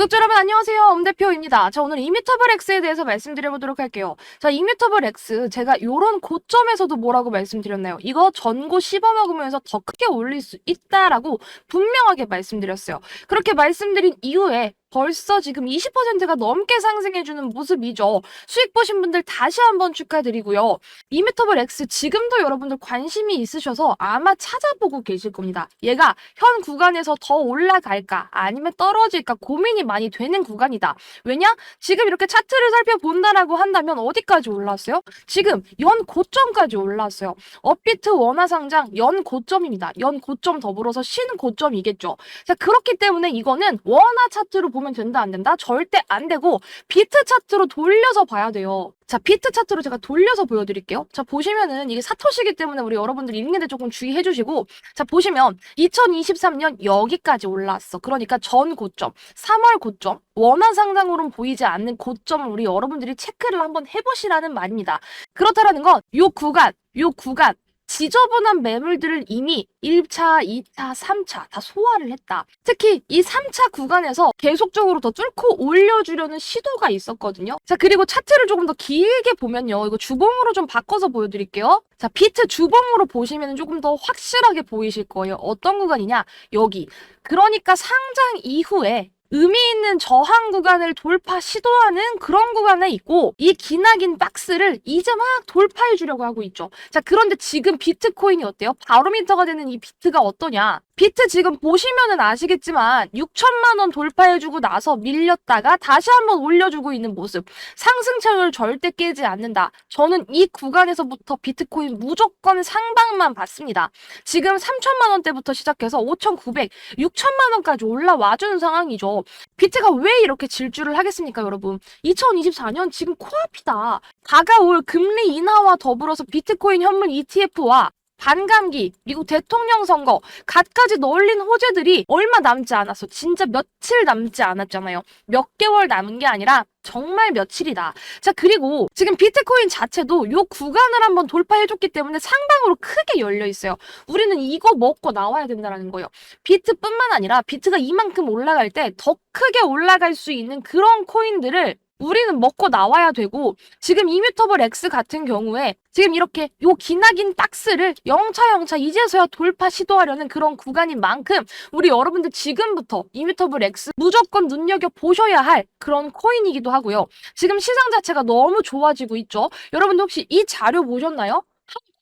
구독자 여러분 안녕하세요. 엄대표입니다. 자 오늘 이뮤터블 X에 대해서 말씀드려보도록 할게요. 자 이뮤터블 X 제가 요런 고점에서도 뭐라고 말씀드렸나요? 이거 전고 씹어먹으면서 더 크게 올릴 수 있다라고 분명하게 말씀드렸어요. 그렇게 말씀드린 이후에 벌써 지금 20%가 넘게 상승해주는 모습이죠. 수익 보신 분들 다시 한번 축하드리고요. 이뮤터블 X 지금도 여러분들 관심이 있으셔서 아마 찾아보고 계실 겁니다. 얘가 현 구간에서 더 올라갈까 아니면 떨어질까 고민이 많이 되는 구간이다. 왜냐? 지금 이렇게 차트를 살펴본다라고 한다면 어디까지 올랐어요? 지금 연 고점까지 올랐어요. 업비트 원화 상장 연 고점입니다. 연 고점 더불어서 신 고점이겠죠. 자, 그렇기 때문에 이거는 원화 차트로 보면 된다 안 된다? 절대 안 되고 비트 차트로 돌려서 봐야 돼요. 자, 비트 차트로 제가 돌려서 보여드릴게요. 자, 보시면은 이게 사토시기 때문에 우리 여러분들 읽는데 조금 주의해 주시고 자, 보시면 2023년 여기까지 올랐어. 그러니까 전 고점, 3월 고점, 원화 상장으로는 보이지 않는 고점을 우리 여러분들이 체크를 한번 해보시라는 말입니다. 그렇다라는 건 요 구간, 요 구간 지저분한 매물들을 이미 1차, 2차, 3차 다 소화를 했다. 특히 이 3차 구간에서 계속적으로 더 뚫고 올려주려는 시도가 있었거든요. 자, 그리고 차트를 조금 더 길게 보면요. 이거 주봉으로 좀 바꿔서 보여드릴게요. 자, 비트 주봉으로 보시면 조금 더 확실하게 보이실 거예요. 어떤 구간이냐? 여기. 그러니까 상장 이후에 의미 있는 저항 구간을 돌파 시도하는 그런 구간에 있고 이 기나긴 박스를 이제 막 돌파해 주려고 하고 있죠. 자, 그런데 지금 비트코인이 어때요? 바로미터가 되는 이 비트가 어떠냐? 비트 지금 보시면은 아시겠지만 6천만 원 돌파해주고 나서 밀렸다가 다시 한번 올려주고 있는 모습. 상승차를 절대 깨지 않는다. 저는 이 구간에서부터 비트코인 무조건 상방만 받습니다. 지금 3천만 원대부터 시작해서 5,900, 6천만 원까지 올라와주는 상황이죠. 비트가 왜 이렇게 질주를 하겠습니까, 여러분? 2024년 지금 코앞이다. 다가올 금리 인하와 더불어서 비트코인 현물 ETF와 반감기, 미국 대통령 선거, 갖가지 널린 호재들이 얼마 남지 않았어. 진짜 며칠 남지 않았잖아요. 몇 개월 남은 게 아니라 정말 며칠이다. 자, 그리고 지금 비트코인 자체도 요 구간을 한번 돌파해줬기 때문에 상방으로 크게 열려 있어요. 우리는 이거 먹고 나와야 된다는 거예요. 비트뿐만 아니라 비트가 이만큼 올라갈 때 더 크게 올라갈 수 있는 그런 코인들을 우리는 먹고 나와야 되고 지금 이뮤터블 X 같은 경우에 지금 이렇게 요 기나긴 박스를 영차영차 이제서야 돌파 시도하려는 그런 구간인 만큼 우리 여러분들 지금부터 이뮤터블 X 무조건 눈여겨 보셔야 할 그런 코인이기도 하고요. 지금 시장 자체가 너무 좋아지고 있죠. 여러분들 혹시 이 자료 보셨나요?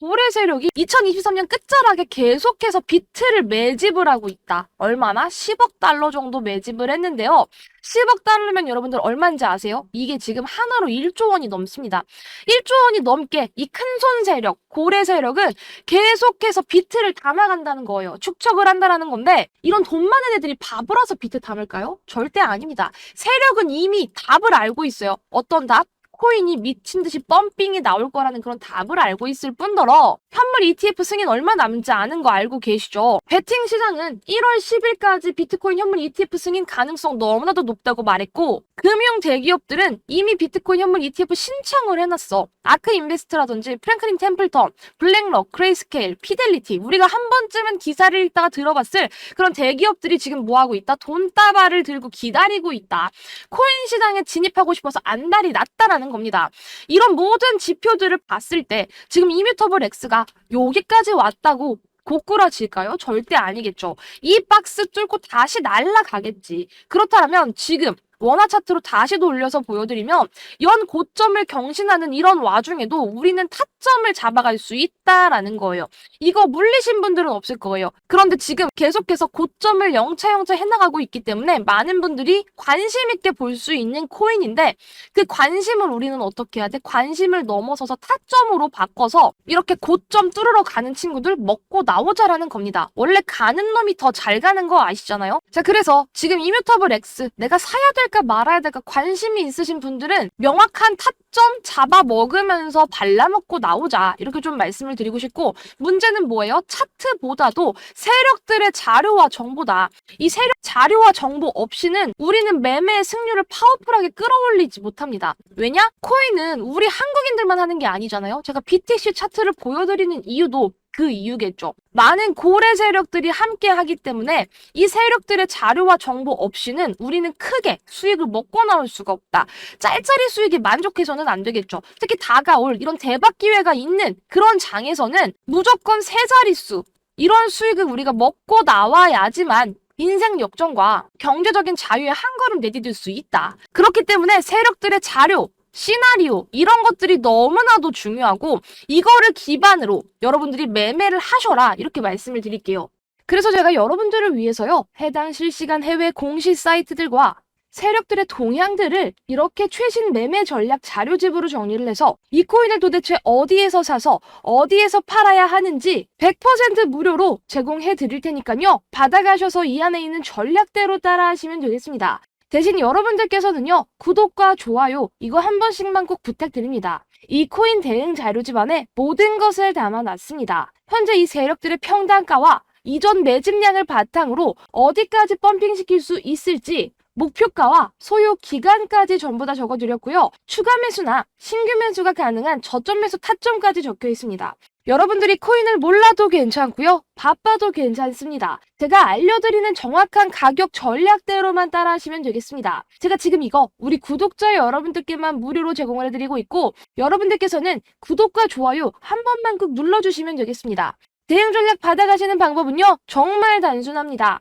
고래 세력이 2023년 끝자락에 계속해서 비트를 매집을 하고 있다. 얼마나? 10억 달러 정도 매집을 했는데요. 10억 달러면 여러분들 얼마인지 아세요? 이게 지금 하나로 1조 원이 넘습니다. 1조 원이 넘게 이 큰 손 세력, 고래 세력은 계속해서 비트를 담아간다는 거예요. 축적을 한다는 건데 이런 돈 많은 애들이 바보라서 비트 담을까요? 절대 아닙니다. 세력은 이미 답을 알고 있어요. 어떤 답? 코인이 미친 듯이 펌핑이 나올 거라는 그런 답을 알고 있을 뿐더러 현물 ETF 승인 얼마 남지 않은 거 알고 계시죠? 베팅 시장은 1월 10일까지 비트코인 현물 ETF 승인 가능성 너무나도 높다고 말했고 금융 대기업들은 이미 비트코인 현물 ETF 신청을 해놨어. 아크 인베스트라든지 프랭클린 템플턴, 블랙록, 크레이스케일, 피델리티 우리가 한 번쯤은 기사를 읽다가 들어봤을 그런 대기업들이 지금 뭐하고 있다? 돈다발을 들고 기다리고 있다. 코인 시장에 진입하고 싶어서 안달이 났다라는 겁니다. 이런 모든 지표들을 봤을 때 지금 이뮤터블 X가 여기까지 왔다고 고꾸라질까요? 절대 아니겠죠. 이 박스 뚫고 다시 날아가겠지. 그렇다면 지금 원화 차트로 다시 돌려서 보여드리면 연 고점을 경신하는 이런 와중에도 우리는 타점을 잡아갈 수 있다라는 거예요. 이거 물리신 분들은 없을 거예요. 그런데 지금 계속해서 고점을 영차영차 해나가고 있기 때문에 많은 분들이 관심 있게 볼 수 있는 코인인데 그 관심을 우리는 어떻게 해야 돼? 관심을 넘어서서 타점으로 바꿔서 이렇게 고점 뚫으러 가는 친구들 먹고 나오자라는 겁니다. 원래 가는 놈이 더 잘 가는 거 아시잖아요? 자, 그래서 지금 이뮤터블 X 내가 사야 될까 말아야 될까 관심이 있으신 분들은 명확한 타점 잡아 먹으면서 발라먹고 나오자. 이렇게 좀 말씀을 드리고 싶고 문제는 뭐예요? 차트보다도 세력들의 자료와 정보다. 이 세력 자료와 정보 없이는 우리는 매매의 승률을 파워풀하게 끌어올리지 못합니다. 왜냐? 코인은 우리 한국인들만 하는 게 아니잖아요. 제가 BTC 차트를 보여드리는 이유도 그 이유겠죠. 많은 고래 세력들이 함께 하기 때문에 이 세력들의 자료와 정보 없이는 우리는 크게 수익을 먹고 나올 수가 없다. 짤짤이 수익에 만족해서는 안 되겠죠. 특히 다가올 이런 대박 기회가 있는 그런 장에서는 무조건 세 자릿수 이런 수익을 우리가 먹고 나와야지만 인생 역전과 경제적인 자유에 한 걸음 내디딜 수 있다. 그렇기 때문에 세력들의 자료, 시나리오 이런 것들이 너무나도 중요하고 이거를 기반으로 여러분들이 매매를 하셔라 이렇게 말씀을 드릴게요. 그래서 제가 여러분들을 위해서요 해당 실시간 해외 공시 사이트들과 세력들의 동향들을 이렇게 최신 매매 전략 자료집으로 정리를 해서 이 코인을 도대체 어디에서 사서 어디에서 팔아야 하는지 100% 무료로 제공해 드릴 테니까요. 받아가셔서 이 안에 있는 전략대로 따라 하시면 되겠습니다. 대신 여러분들께서는요, 구독과 좋아요, 이거 한 번씩만 꼭 부탁드립니다. 이 코인 대응 자료집 안에 모든 것을 담아놨습니다. 현재 이 세력들의 평단가와 이전 매집량을 바탕으로 어디까지 펌핑시킬 수 있을지 목표가와 소요 기간까지 전부 다 적어드렸고요. 추가 매수나 신규 매수가 가능한 저점 매수 타점까지 적혀 있습니다. 여러분들이 코인을 몰라도 괜찮고요. 바빠도 괜찮습니다. 제가 알려드리는 정확한 가격 전략대로만 따라하시면 되겠습니다. 제가 지금 이거 우리 구독자 여러분들께만 무료로 제공을 해드리고 있고 여러분들께서는 구독과 좋아요 한 번만 꼭 눌러주시면 되겠습니다. 대응 전략 받아가시는 방법은요, 정말 단순합니다.